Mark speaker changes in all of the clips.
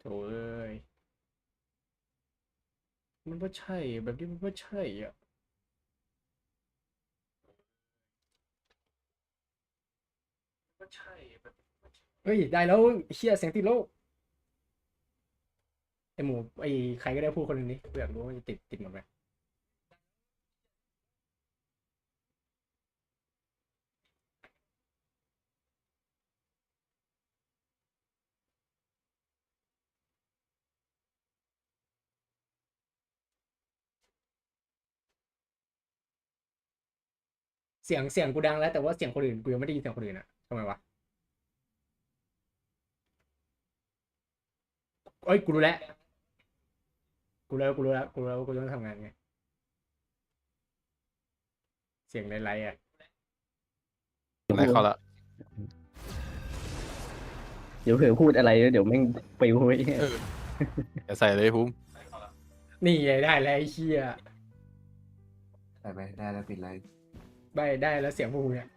Speaker 1: โถเอ้ยมันไม่ใช่แบบนี้มันไม่ใช่อะไม่ใช่แบบเฮ้ย ได้แล้วเฮียเสียงติดโลกไอหมูไอใครก็ได้พูดคนหนึ่งนี้กูอยากรู้ว่าจะติดติดหมดไหม สียงเสียงกูดังแล้ว แต่ว่าเสียงคนอื่นกูยังไม่ได้ยินเสียงคนอื่นอะทำไมวะเอ้ยกูรู้แล้วกูรู้แล้วกูรู้แล้วกูรู้แล้วกูต้องทำงานไงเสียงไรๆอะ
Speaker 2: ไม่เข้าละ
Speaker 3: เดี๋ยวเผื่อพูดอะไรแล้วเดี๋ยวแม่งไปโว้ย
Speaker 2: อย่าใส่เลยภูมิ
Speaker 1: นี่ไงได้แล้วไอ้เชี่ย
Speaker 4: ได้ไหมได้แล้วปิดไลน์
Speaker 1: ได้ได้แล้วเสียงพวกมึงเนี่ย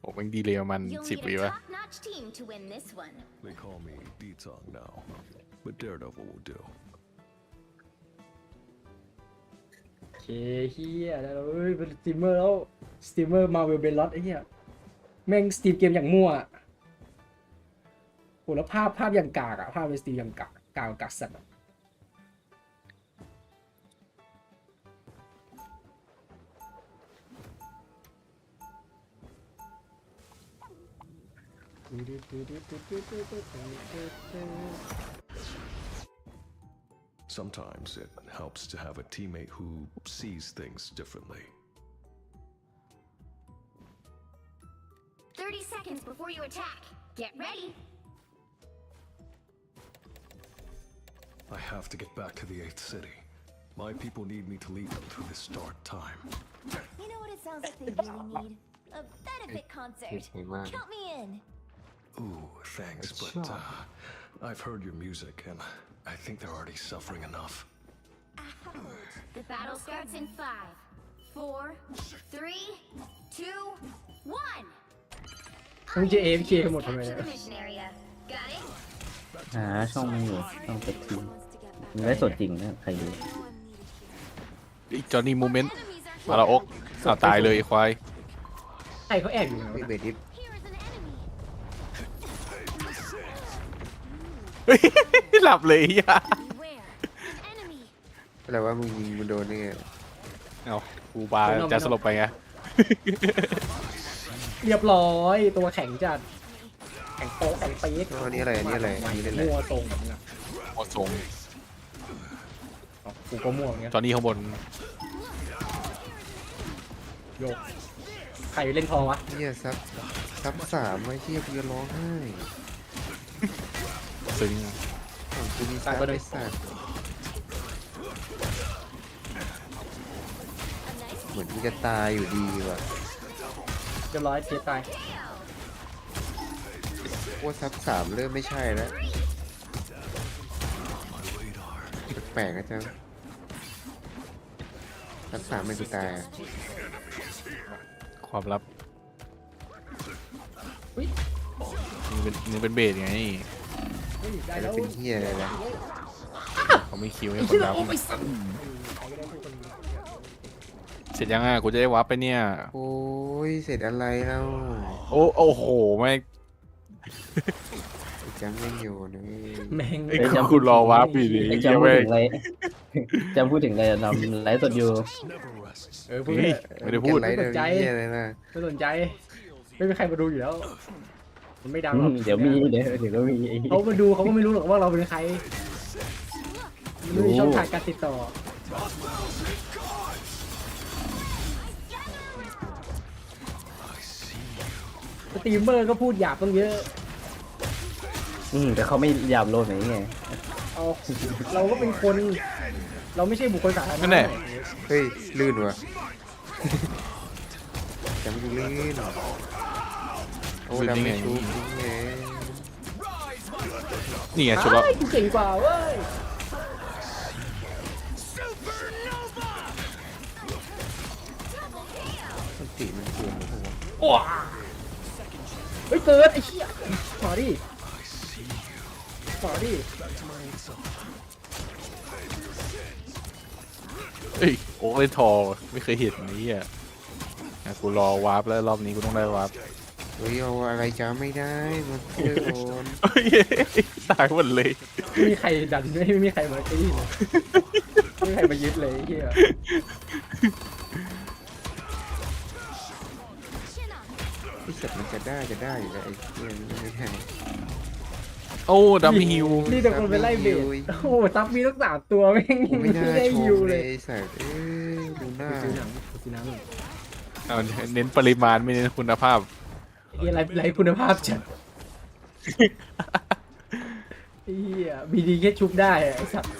Speaker 2: โอ้แม่งดีเลยประมัน
Speaker 5: You'll
Speaker 2: สิบ
Speaker 5: need
Speaker 2: วิ
Speaker 5: a
Speaker 2: วะ
Speaker 5: top-notch team to win this one.
Speaker 6: They call me D-Tongue now, but Daredevil will do.
Speaker 1: โอเคเฮียได้แล้วเอ้ยเป็นสตรีมเมอร์แล้วสตรีมเมอร์มาเวลเบลลอตไอ้เหี้ยแม่งสตรีมเกมอย่างมั่วอะโหแล้วภาพภาพอย่างกากอะภาพในสตรีมอย่างกากกากกากสัตว์อะ
Speaker 6: Sometimes it helps to have a teammate who sees things differently.
Speaker 5: 30 seconds before you attack. Get ready.
Speaker 6: I have to get back to the 8th city. My people need me to lead them through this dark time.
Speaker 5: You know what it sounds like they really need? A benefit concert. Count me in.
Speaker 6: Ooh, thanks, but
Speaker 4: Sure.
Speaker 6: uh, I've heard your music, and I think they're already suffering enough.
Speaker 5: The battle starts in five, four, three, two, one.
Speaker 1: มึงจะ AFK กันหมดทำไม
Speaker 5: Capture
Speaker 1: เนี่ย
Speaker 5: the mission area. Got it?
Speaker 3: หาช่องมันอยู่ช่องเซ็กทีมันได้สดจริงนะใครดู
Speaker 2: อีกจอห์นนี่มูเมนต์
Speaker 5: Enemies are
Speaker 2: มาละอกเอาตายเลยไอ้ควาย
Speaker 1: ใครเขาแอบอยู่ไหน
Speaker 4: พี่
Speaker 1: วะ
Speaker 4: เบดิฟ
Speaker 2: หลับเลยไอ้เหี้ย
Speaker 5: Beware. An enemy.
Speaker 4: อะไรว่ามึงยิงมึงโดนนี่ไง
Speaker 2: เอากูบาจะสลบไปไง
Speaker 1: เรียบร้อยตัวแข็งจัดแข็งโป๊ะแข็งปี๊ด
Speaker 4: อันนี้อะไรอันนี้อะไรอันนี้เล่นอะไร
Speaker 1: มั่วตรงแบบนี้
Speaker 2: หมดทรง
Speaker 1: อ๋อกูก็มั่วอย่างเงี้ย
Speaker 2: จอห์นนี่ข้างบน
Speaker 1: โยกใครเล่นทองวะ
Speaker 4: เฮียซับซับสามไอ้เฮียกูจะร้องไห้
Speaker 2: ซึ้ง
Speaker 4: ของกูมีซับไอ้สัตว์เหมือนกูจะตายอยู่ดีว่ะ
Speaker 1: เรียบร้อยเทียตาย
Speaker 4: ว่าซับสามเริ่มไม่ใช่แล้วแปลกๆนะจ๊ะซับสามเป็นกูตายอะ
Speaker 2: ความลับ
Speaker 1: อุ๊ย
Speaker 2: มึงเป็นมึงเป็นเบสไง
Speaker 1: เฮ้ย ได้
Speaker 4: แล้
Speaker 1: แล้วว
Speaker 4: เป็นเฮียอะไรล่ะ
Speaker 2: เขาไม่คิวให้
Speaker 1: ไอ้
Speaker 2: คน
Speaker 1: ที่
Speaker 2: ดั
Speaker 1: เรา
Speaker 2: บ
Speaker 1: เอาไปสั่ง
Speaker 2: เสร็จยังอะกูจะได้วาร์ปไปเนี่ย
Speaker 4: โอ้ยเสร็จอะไรแล้ว
Speaker 2: โอ้โอ้โหไม่ง
Speaker 4: จำไม่อยู่นะ
Speaker 1: แม่ง
Speaker 2: ไอ้กูรอวาร์ปอยู่ดิ
Speaker 3: ไอ้
Speaker 2: เหี้ย
Speaker 3: จำพูด
Speaker 2: เว้ย
Speaker 3: ถึงอะไรจำพูดถึงอะไรนำไลฟ์สดอยู่
Speaker 6: Never rests.
Speaker 1: เออพูด
Speaker 2: เฮ้ย
Speaker 1: เถอะ
Speaker 2: ไม่ได้พูด
Speaker 4: ไรเดี๋ยวเฮียอะไรนะ
Speaker 1: ไม่สนใจ ไม่มีใครมาดูอยู่แล้ว มันไม่ดังหร
Speaker 3: อื
Speaker 1: อก
Speaker 3: มเดี๋ยวมีเดี๋ยวเดี๋ยวก็มีไอ้
Speaker 1: เขามาดูเขาก็ไม่รู้หรอกว่าเราเป็นใครไม่มีช่องทางการติดต่อสตรีมเมอร์ก็พูดหยาบต้องเยอะ
Speaker 3: อืมแต่เขาไม่ยามโลดไหนไง
Speaker 1: เอาเราก็เป็นคน เราไม่ใช่บุคคลสาธาร
Speaker 2: นั่
Speaker 1: ณะ
Speaker 2: นแหละ
Speaker 4: เฮ้ยลื่นว่ะจำอยู่ลื่น โอ้ดำไม่ชุบนี่ไง
Speaker 2: นี่ไงชุดแล้ว
Speaker 1: เฮ้ยกูเก่งกว่าเว้ย
Speaker 4: มันติมันเกินแล้วผมว่า
Speaker 1: ว้าเฮ้ยเกิดไอ้เหี้ยมาดิขวาดิ
Speaker 2: เอ้ยโอ้เลยทอไม่เคยเห็นนี้อะอะกูรอวาร์ปแล้วรอบนี้กูต้องได้วาร์ป
Speaker 4: เฮ้ยเอาอะไรจ้าไม่ได้มันเพื่อน
Speaker 2: เฮ้ยตายหมดเลย
Speaker 1: ไม่มีใครดันไม่มีใครมาไอ้นี่เลยไม่มีใครมายึดเลยไอ้เฮีย
Speaker 5: Chin up.
Speaker 4: ที่สัตว์มันจะได้จะได้อยู่แล้วไอ้เพื่อนไม่ได้
Speaker 2: โอ้ดัมฮิว
Speaker 1: นี่แต่คนไปไล่เบสโอ้โหซับมีตั้งสามตัวแม่ง
Speaker 4: กูไม่น่า
Speaker 1: ได้
Speaker 4: ช
Speaker 1: ยู
Speaker 4: มเล
Speaker 1: เลยย
Speaker 4: ไอ้สัตว์เอ้ยดูหน้า
Speaker 1: ซื้อหนังซื้อหนัง
Speaker 2: เอาเน้นปริมาณไม่เน้นคุณภาพ
Speaker 1: ไอ้ เฮียไรไรคุณภาพจัดไอ้เฮียบีดีแค่ชุบได้อะไอ้สัตว์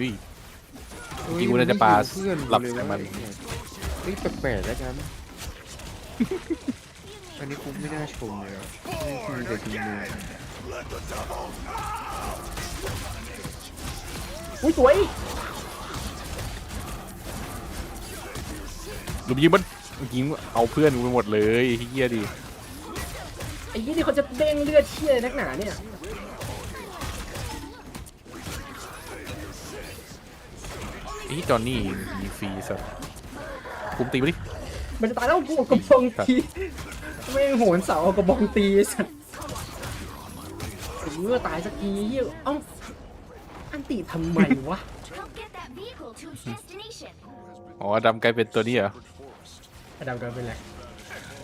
Speaker 2: นี่เมื่อกี้กูน่าจะปา
Speaker 4: เพื่อน
Speaker 2: หลับ
Speaker 4: เลย
Speaker 2: ใส่มัน
Speaker 4: เฮ้ยแปลกๆแล้วกันอันนี้กูไม่น่าชมเลยอะนี่คือแต่ทีมมือ
Speaker 1: อุ้ยสวย
Speaker 2: ลุมยิงมันยิงเอาเพื่อนกูไปหมดเลยเฮียดิ
Speaker 1: ไอ้ยี่นี่เขาจะเด้งเลือดเชี่ยนักหนาเนี่ย
Speaker 2: นี่จอนนี่มีฟรีสัสคุมตีไปดิ
Speaker 1: มันจะตายแล้วกูเอากระบองตีไม่งโหนเสาเอากระบองตีไอ้สัตว์ถึงเมื่อตายสักทีเหี้ยเอ้าอันติทำไมวะ
Speaker 5: Help get that vehicle to its destination.
Speaker 2: อ๋อดำกลายเป็นตัวนี้เหรอ
Speaker 1: ดำกลายเป็นอะไร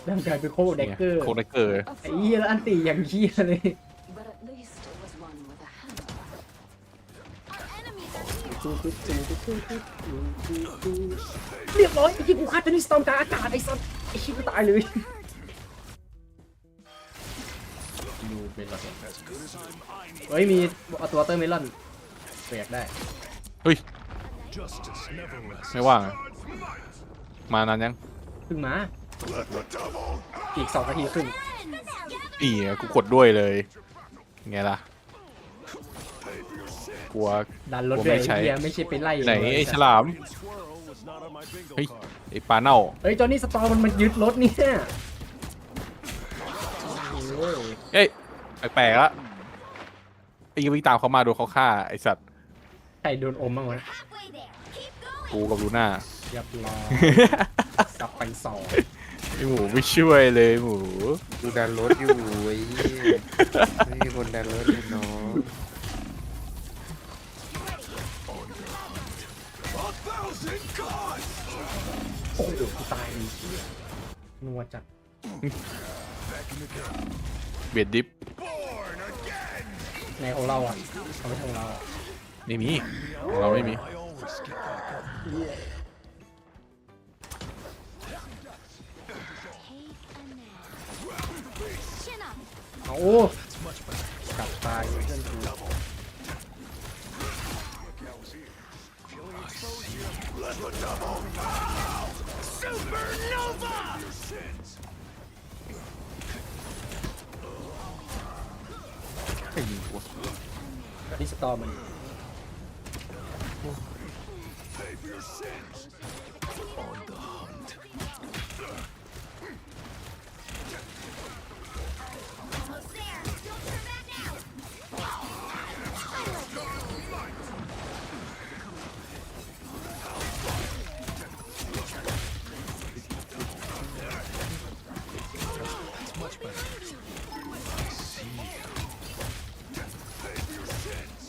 Speaker 1: ดำกลายเป็นโคเด็กเกอร์
Speaker 2: โคเดกเกอร์
Speaker 1: ไอ้เหี้ยแล้วอันติอย่างเหี้ยเลย
Speaker 7: But at least it was one with a hand.
Speaker 5: Our enemies are here.
Speaker 1: เรียบร้อยไอ้ที่กูฆ่าตัวนี้สตอมกลางอากาศไอ้สัตว์ไอ้ชิบกูตายเลยดูเป็นระเฮ้ยมีเอาตัวเตอร์เมลอนเปียกได้
Speaker 2: เฮ้ย
Speaker 6: Justice never rests.
Speaker 2: ไม่ว่างอะมานานยัง
Speaker 1: เพิ่งมา อีกสองนาทีครึ่ง
Speaker 2: อีอะกูกดด้วยเลยไงล่ะกลัว
Speaker 1: ดันรถ
Speaker 2: ผม
Speaker 1: เล
Speaker 2: ไม่
Speaker 1: ย
Speaker 2: ใช้
Speaker 1: เฮียไม่ใช่ไปไล่
Speaker 2: ไหนไอ้ฉลาม
Speaker 6: Squirrel was not on my bingo
Speaker 2: เฮ้ย
Speaker 6: card.
Speaker 2: ไอ้ปลาเน่า
Speaker 1: เฮ้ยจอนี่สตอร์มันมันยึดรถเนี่ย
Speaker 2: เอ้ยแปลกๆละไอ้ยังวิ่งตามเขามาโดนเขาฆ่าไอ้สัตว์
Speaker 1: ใครโดนอมบ้างวะ
Speaker 5: Halfway there. Keep going.
Speaker 2: กูกับลูน่า
Speaker 1: เรียบร้อยกลับไปสอง
Speaker 2: ไอหมูไม่ช่วยเลยหมู
Speaker 4: กูดันรถอยู่ไอ้เหี้ยไม่มีคนดันรถเลยน้อง
Speaker 1: โอ้โหกูตายอีกนัวจัด
Speaker 2: เบียดดิฟ
Speaker 1: ในของเราอะเอาไม่ใช่ของเราอะ
Speaker 2: ไม่มีของเราไม่มี
Speaker 6: I always get
Speaker 1: เอากลับตายเพื่อนกู
Speaker 2: ใครยิงกูวะ
Speaker 1: ดิสตอร์มัน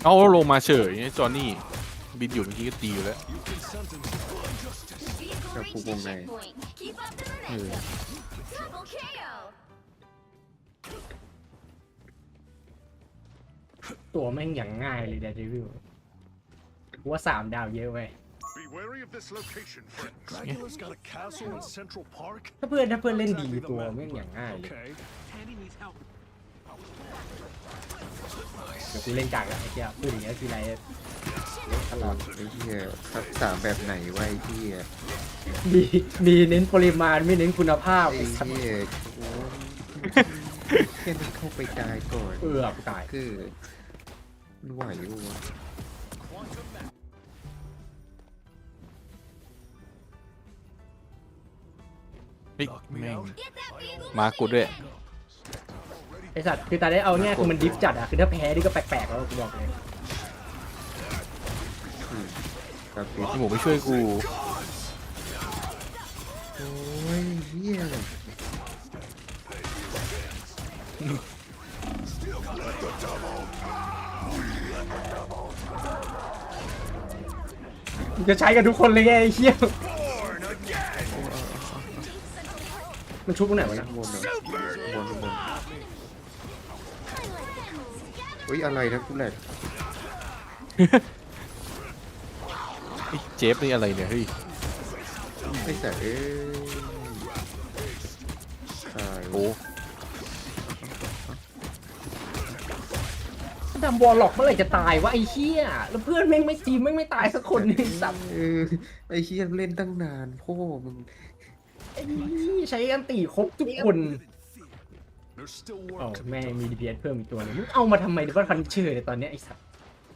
Speaker 2: เอาลงมาเฉยไอ้จอห์นนี่บินอยู่เมื่อกี้ก็ตีอยู่แล้ว
Speaker 5: Vehicle
Speaker 4: Cho
Speaker 5: reached
Speaker 4: phụ
Speaker 5: the
Speaker 4: vùng này.
Speaker 5: checkpoint. Keep up the
Speaker 2: Ừ.
Speaker 5: momentum. Double KO.
Speaker 1: ตัวแม่งอย่างง่ายเลยเดดวิลว่าสามดาวเยอะเว้ย
Speaker 6: Be wary of this location, friend. Dracula's got a castle in Central Park?
Speaker 1: ถ้าเพื่อนถ้าเพื่อนเล่นดีตัวแม่งอย่างง่ายเลย
Speaker 6: Okay.
Speaker 1: เดี๋ยวกูเล่นกากแล้วไอ้เจ้าพูดอย่างเงี้ยทีไรตลอด
Speaker 4: ไอ้เหี้ยทักษะแบบไหนวะไอ้เหี้ย
Speaker 1: มีมีเน้นปริมาณไม่เน้นคุณภาพ
Speaker 4: ไอ้
Speaker 1: ไอ้สัตว์
Speaker 4: เหี้ยโอ้ยแค่นั้นเข้าไปตายก่อน
Speaker 1: เออกูตาย
Speaker 4: คือมันไหวอยู่วะ
Speaker 6: Be
Speaker 2: เฮ้ย
Speaker 6: Knock me
Speaker 2: แม่ง
Speaker 6: out.
Speaker 2: มากูด้วย
Speaker 1: ไอสัตว์คือตาได้เอาง่ายคือมันดิฟจัดอะคือถ้าแพ้นี่ก็แปลกๆแล้วกูบอกเลย
Speaker 4: กับปิด
Speaker 2: พี่หมูไม่ช่วยกู
Speaker 4: โอ้ยเฮีย
Speaker 1: มึงจะใช้กันทุกคนเลยไงไอ้เหี้ยมันชุบตรงไหนวะเนี่ย
Speaker 4: บนเหรอบนบน เฮ้ยอะไรนะกูแหลก
Speaker 2: ไอ้เจฟนี่อะไรเนี่ยเฮ้ย
Speaker 4: ไอ้สัตว์เอ้ยตาย
Speaker 2: โอ้
Speaker 1: ดำบอลหลอกเมื่อไหร่จะตายวะไอ้เหี้ยแล้วเพื่อนแม่งไม่ทีมแม่งไม่ตายสักคนหนึงสัตว์
Speaker 4: เออไอ้เฮียเล่นตั้งนานพ่อมึง
Speaker 1: ไอ้นี่ใช้อันตีครบทุกคน
Speaker 6: There's still
Speaker 1: อ๋อ
Speaker 6: work to be
Speaker 1: แม่งมี DPS เพิ่มอีกตัวหนึงมึงเอามาทำไมเดี๋ยวว่าคันเชื่อเลยตอนเนี้ยไอ้สัตว์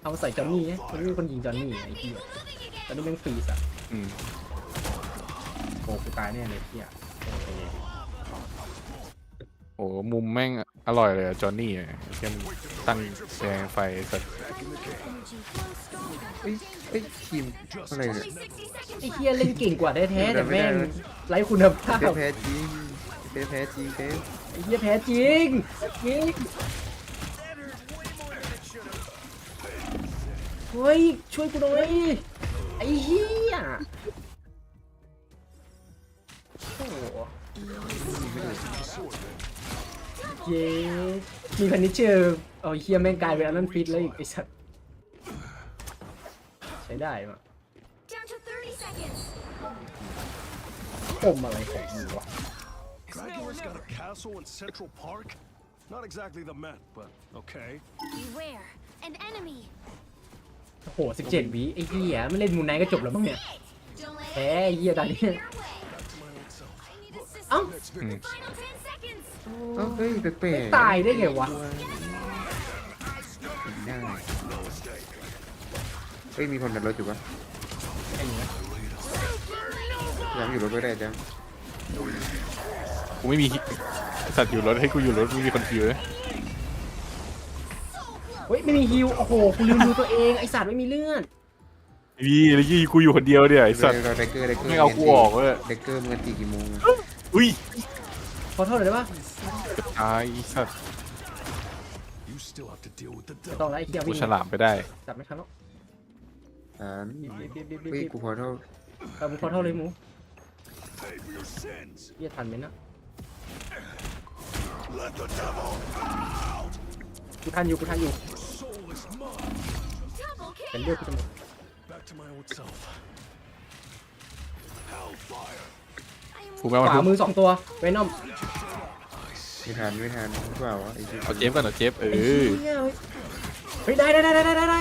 Speaker 1: เอามาใส่จอนนี่ไงมันไม่มีคนยิงจอนนี่ไอ้เหี้ยตอนนี้แม่งฟรีสัตว์
Speaker 2: อืม
Speaker 1: โอ้กูตายแน่เลยเหี้ยโอเค
Speaker 2: โอ้มุมแม่งอร่อยเลยอะจอห์นนี่อะแค่ตั้งแสงไฟสัตว์
Speaker 4: เอ้ยเอ้ยทีมอะไรเนี่ย
Speaker 1: ไอ้เหี้ยเล่นเก่งกว่าแท้ๆแต่แม่งไร้คุณภาพ
Speaker 4: แพ้แพ้จริงแพ้แพ้จริงแพ้
Speaker 1: ไอ้เหี้ยแพ้จริงจริงเฮ้ยช่วยกูหน่อยไอ้เหี้ยโอ้โหเย้มีคันนี้เจอเอาไอ้เหี้ยแม่งกลายเป็นอันนั้นฟิตแล้วอีกไอ้สัตว์ใช้ได้ปะ
Speaker 5: Down to 30 seconds.
Speaker 1: ปมอะไรของมึงวะ
Speaker 6: Dracula's got a castle in Central Park? Not exactly the Met, but okay.
Speaker 5: Beware. An enemy.
Speaker 1: โอ้โหสิบเจ็ดวิไอ้เหี้ยไม่เล่นมูนไนท์ก็จบแล้วมั้งเนี่ย
Speaker 5: Don't let
Speaker 1: แพ้ไอ้เหี้ยตอนนี้
Speaker 5: it your way. I need assistance.
Speaker 1: เอ้า
Speaker 5: Final 10 seconds.
Speaker 4: เอ้าเฮ้ยแปลกๆ
Speaker 1: ตายได้ไงวะ
Speaker 4: ได้เฮ้ยมีคนในรถอยู่ปะ
Speaker 1: ไอ้เนี้ย
Speaker 4: ยังอยู่รถไม่ได้จ้ะ
Speaker 2: กูไม่มีสัตว์อยู่รถให้กูอยู่รถไม่มีคนคิวเลย
Speaker 1: เฮ้ยไม่มีฮิวโอ้โหกูลืมดูตัวเองไอสัตว์ไม่มีเลือด
Speaker 2: พี่แล้วยี่กูอยู่คนเดียวเนี่ยไอ้สัตว์
Speaker 4: เราเดกเกอร์เดกเกอร์
Speaker 2: ไม่เอากูออกเว้ย
Speaker 4: เดกเกอร์มึงกันตีกี่โมงอะ
Speaker 2: อุ้ย
Speaker 1: ขอโทษหน่อยได้ปะ
Speaker 2: ตายไอ้สัตว์
Speaker 6: You still have to deal with the
Speaker 1: ไม่
Speaker 6: devil.
Speaker 1: ต้องแล้วไอ้เหี้ย
Speaker 2: กู
Speaker 1: วิ่ง
Speaker 2: ฉลามไปได้
Speaker 1: จับไม่ทันแล้ว
Speaker 4: อ่าน
Speaker 1: รีบรีบรีบรีบ
Speaker 4: เฮ้ย
Speaker 1: รีบ
Speaker 4: กูขอโทษ
Speaker 1: เออมึงขอโทษเลยหมู
Speaker 6: Pay for your sins.
Speaker 1: เหี้ยทันไหมนะ
Speaker 6: Let the devil
Speaker 1: กูทันอยู่กูทันอยู่
Speaker 6: soul is mine.
Speaker 5: Double
Speaker 1: เป็น
Speaker 5: kill.
Speaker 1: เลือดกูจะหมด
Speaker 6: Back to my old self. Hellfire.
Speaker 5: I am
Speaker 2: กูไม่เอา
Speaker 1: ขวา
Speaker 2: ทุบ
Speaker 1: มือสองตัวเวนอม
Speaker 4: ไม่ทันไม่ทันหรือเปล่าวะไอ้ที่
Speaker 2: เอาเจฟก่อนเอาเจฟเอ
Speaker 1: ไอ้
Speaker 2: อ
Speaker 1: เหี้ยเฮ้ยได้ได้ได้ได้ได้ได้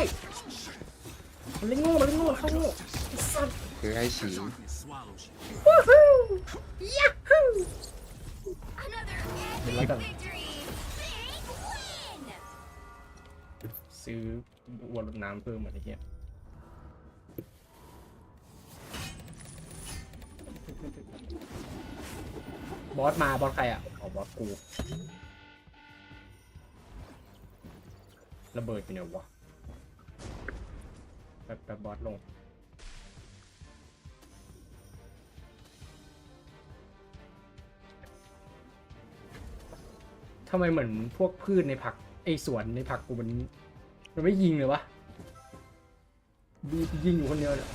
Speaker 1: มันเล่นโง่มันเล่นโง่เข้าโง่ไอ้สัตว์
Speaker 4: คือไอ้ฉี
Speaker 1: วู้ฮู้ยาฮู
Speaker 5: another
Speaker 1: เดี๋ยวแล้วกันซื้อวัวรดน้ำเพิ่มเหมือนไอ้เหี้ยบอสมาบอสใครอะอ๋อบอสกูระเบิดอยู่เนี่ยวะแบบแบบบอสลง ทำไมเหมือนพวกพืชในผักไอสวนในผักกูมันมันไม่ยิงเลยวะบียิงอยู่คนเดียวเนี่ย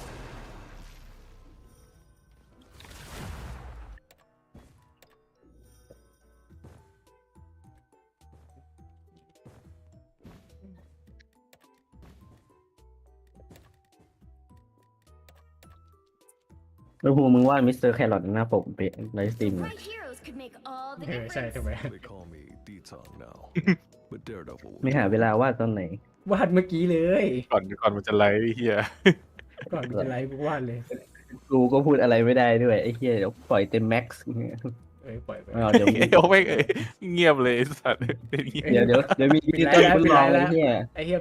Speaker 3: แล้วพูมึงว่ามิสเตอร์แครอทหน้าปกเป็นไลฟ์สตรีม
Speaker 5: My heroes could make all the
Speaker 1: เออใช่
Speaker 5: difference.
Speaker 1: ถูกไหม
Speaker 6: They call me D-Tong now. but Daredevil
Speaker 3: ไม่หาเวลาวาดตอนไหน
Speaker 1: วาดเมื่อกี้เลย
Speaker 2: ก่อนก่อนมันจะไลฟ์ไอ้เฮีย
Speaker 1: ก่อนจะไลฟ์กูวาดเลย
Speaker 3: กูก็พูดอะไรไม่ได้ด้วยไอ้เหี้ยเดี๋ยวปล่อยเต็มแม็กซ์
Speaker 1: เอ้ยปล่อยไป
Speaker 3: เอาเดี๋ยวมี
Speaker 2: ไอ้โอ้ไม่งเงียบเลยไอ้สัตว์เงียบ
Speaker 3: เดี๋ยวเดี๋ยวเดี๋ยวมีดิจิตอลคุณลองไอ้เหี้ย
Speaker 1: ไอ้เหี้ย